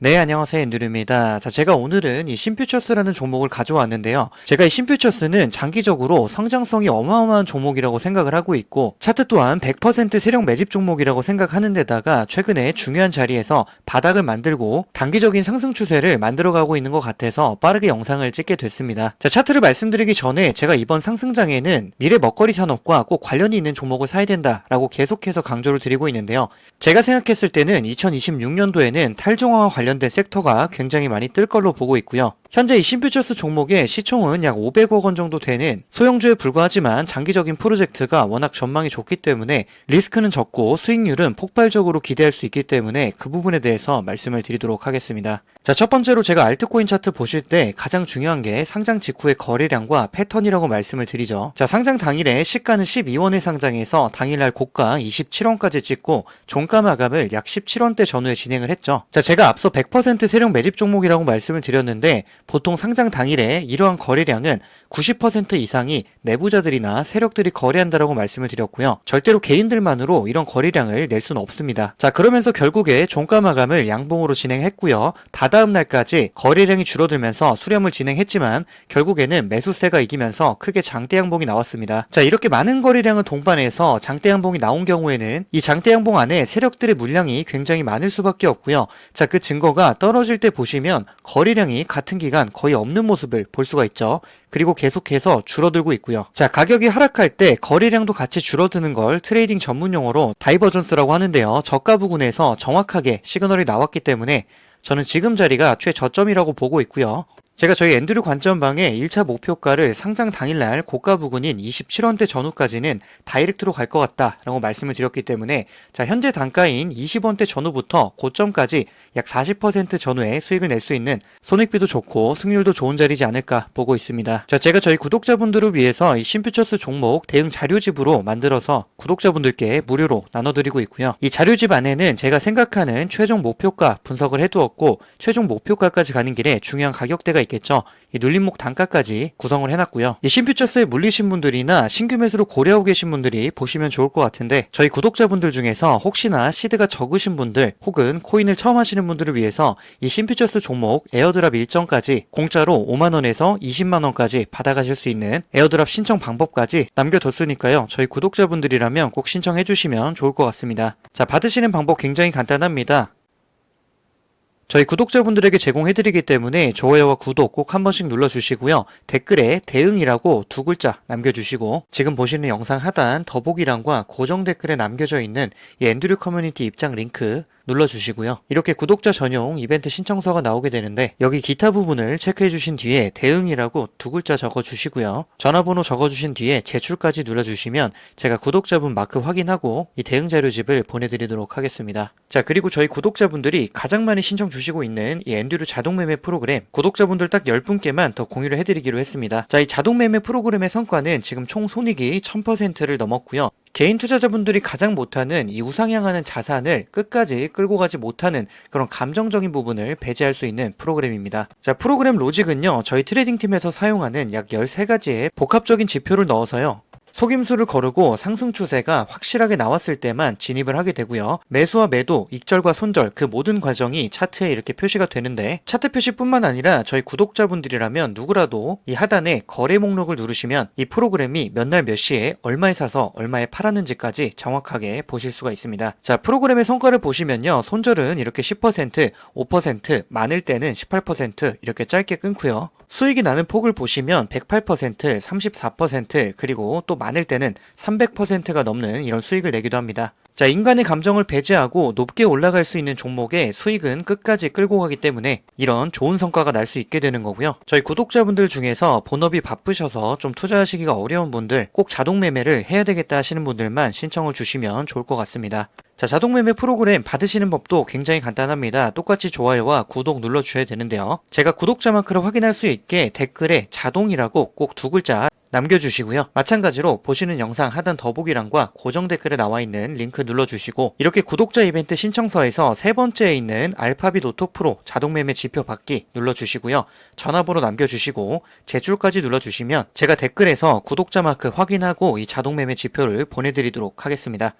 네, 안녕하세요. 엔드류입니다. 자, 제가 오늘은 이 심퓨처스라는 종목을 가져왔는데요. 제가 이 심퓨처스는 장기적으로 성장성이 어마어마한 종목이라고 생각을 하고 있고, 차트 또한 100% 세력 매집 종목이라고 생각하는 데다가 최근에 중요한 자리에서 바닥을 만들고 단기적인 상승 추세를 만들어가고 있는 것 같아서 빠르게 영상을 찍게 됐습니다. 자, 차트를 말씀드리기 전에 제가 이번 상승장에는 미래 먹거리 산업과 꼭 관련이 있는 종목을 사야 된다라고 계속해서 강조를 드리고 있는데요. 제가 생각했을 때는 2026년도에는 탈중화와 관련 된 섹터가 굉장히 많이 뜰 걸로 보고 있고요. 현재 이 신퓨처스 종목의 시총은 약 500억 원 정도 되는 소형주에 불과하지만 장기적인 프로젝트가 워낙 전망이 좋기 때문에 리스크는 적고 수익률은 폭발적으로 기대할 수 있기 때문에 그 부분에 대해서 말씀을 드리도록 하겠습니다. 자, 첫 번째로 제가 알트코인 차트 보실 때 가장 중요한 게 상장 직후의 거래량과 패턴이라고 말씀을 드리죠. 자, 상장 당일에 시가는 12원에 상장해서 당일날 고가 27원까지 찍고 종가 마감을 약 17원대 전후에 진행을 했죠. 자, 제가 앞서 100% 세력 매집 종목이라고 말씀을 드렸는데 보통 상장 당일에 이러한 거래량은 90% 이상이 내부자들이나 세력들이 거래한다라고 말씀을 드렸고요. 절대로 개인들만으로 이런 거래량을 낼 수는 없습니다. 자, 그러면서 결국에 종가 마감을 양봉으로 진행했고요. 다다음 날까지 거래량이 줄어들면서 수렴을 진행했지만 결국에는 매수세가 이기면서 크게 장대 양봉이 나왔습니다. 자, 이렇게 많은 거래량을 동반해서 장대 양봉이 나온 경우에는 이 장대 양봉 안에 세력들의 물량이 굉장히 많을 수밖에 없고요. 자, 그 증거 가 떨어질 때 보시면 거래량이 같은 기간 거의 없는 모습을 볼 수가 있죠. 그리고 계속해서 줄어들고 있고요. 자, 가격이 하락할 때 거래량도 같이 줄어드는 걸 트레이딩 전문 용어로 다이버전스라고 하는데요. 저가 부근에서 정확하게 시그널이 나왔기 때문에 저는 지금 자리가 최저점이라고 보고 있고요. 제가 저희 앤드류 관점방에 1차 목표가를 상장 당일날 고가 부근인 27원대 전후까지는 다이렉트로 갈 것 같다라고 말씀을 드렸기 때문에 자 현재 단가인 20원대 전후부터 고점까지 약 40% 전후의 수익을 낼 수 있는 손익비도 좋고 승률도 좋은 자리지 않을까 보고 있습니다. 자 제가 저희 구독자분들을 위해서 이 심퓨처스 종목 대응 자료집으로 만들어서 구독자분들께 무료로 나눠드리고 있고요. 이 자료집 안에는 제가 생각하는 최종 목표가 분석을 해두었고 최종 목표가까지 가는 길에 중요한 가격대가 있겠죠. 이 눌림목 단가까지 구성을 해놨고요. 이 신퓨처스에 물리신 분들이나 신규 매수를 고려하고 계신 분들이 보시면 좋을 것 같은데 저희 구독자분들 중에서 혹시나 시드가 적으신 분들 혹은 코인을 처음 하시는 분들을 위해서 이 신퓨처스 종목 에어드랍 일정까지 공짜로 5만원에서 20만원까지 받아가실 수 있는 에어드랍 신청 방법까지 남겨뒀으니까요. 저희 구독자분들이라면 꼭 신청해 주시면 좋을 것 같습니다. 자, 받으시는 방법 굉장히 간단합니다. 저희 구독자분들에게 제공해드리기 때문에 좋아요와 구독 꼭 한 번씩 눌러주시고요. 댓글에 대응이라고 두 글자 남겨주시고 지금 보시는 영상 하단 더보기란과 고정 댓글에 남겨져 있는 이 앤드류 커뮤니티 입장 링크 눌러주시고요. 이렇게 구독자 전용 이벤트 신청서가 나오게 되는데 여기 기타 부분을 체크해 주신 뒤에 대응이라고 두 글자 적어 주시고요. 전화번호 적어 주신 뒤에 제출까지 눌러주시면 제가 구독자분 마크 확인하고 이 대응 자료집을 보내드리도록 하겠습니다. 자 그리고 저희 구독자분들이 가장 많이 신청 주 시고 있는 이 엔듀르 자동 매매 프로그램 구독자분들 딱 10분께만 더 공유를 해드리기로 했습니다. 자 이 자동 매매 프로그램의 성과는 지금 총 손익이 1000%를 넘었고요. 개인 투자자분들이 가장 못하는 이 우상향하는 자산을 끝까지 끌고 가지 못하는 그런 감정적인 부분을 배제할 수 있는 프로그램입니다. 자, 프로그램 로직은요, 저희 트레이딩 팀에서 사용하는 약 13가지의 복합적인 지표를 넣어서요, 속임수를 거르고 상승 추세가 확실하게 나왔을 때만 진입을 하게 되고요. 매수와 매도, 익절과 손절 그 모든 과정이 차트에 이렇게 표시가 되는데 차트 표시뿐만 아니라 저희 구독자분들이라면 누구라도 이 하단에 거래 목록을 누르시면 이 프로그램이 몇 날 몇 시에 얼마에 사서 얼마에 팔았는지까지 정확하게 보실 수가 있습니다. 자, 프로그램의 성과를 보시면요. 손절은 이렇게 10%, 5%, 많을 때는 18% 이렇게 짧게 끊고요. 수익이 나는 폭을 보시면 108%, 34% 그리고 또 많을 때는 300%가 넘는 이런 수익을 내기도 합니다. 자, 인간의 감정을 배제하고 높게 올라갈 수 있는 종목의 수익은 끝까지 끌고 가기 때문에 이런 좋은 성과가 날 수 있게 되는 거고요. 저희 구독자분들 중에서 본업이 바쁘셔서 좀 투자하시기가 어려운 분들 꼭 자동 매매를 해야 되겠다 하시는 분들만 신청을 주시면 좋을 것 같습니다. 자, 자동 매매 프로그램 받으시는 법도 굉장히 간단합니다. 똑같이 좋아요와 구독 눌러 주셔야 되는데요. 제가 구독자 마크를 확인할 수 있게 댓글에 자동이라고 꼭 두 글자 남겨주시고요. 마찬가지로 보시는 영상 하단 더보기란과 고정 댓글에 나와 있는 링크 눌러주시고 이렇게 구독자 이벤트 신청서에서 세 번째에 있는 알파빗 오토 프로 자동 매매 지표 받기 눌러주시고요. 전화번호 남겨주시고 제출까지 눌러주시면 제가 댓글에서 구독자 마크 확인하고 이 자동 매매 지표를 보내드리도록 하겠습니다.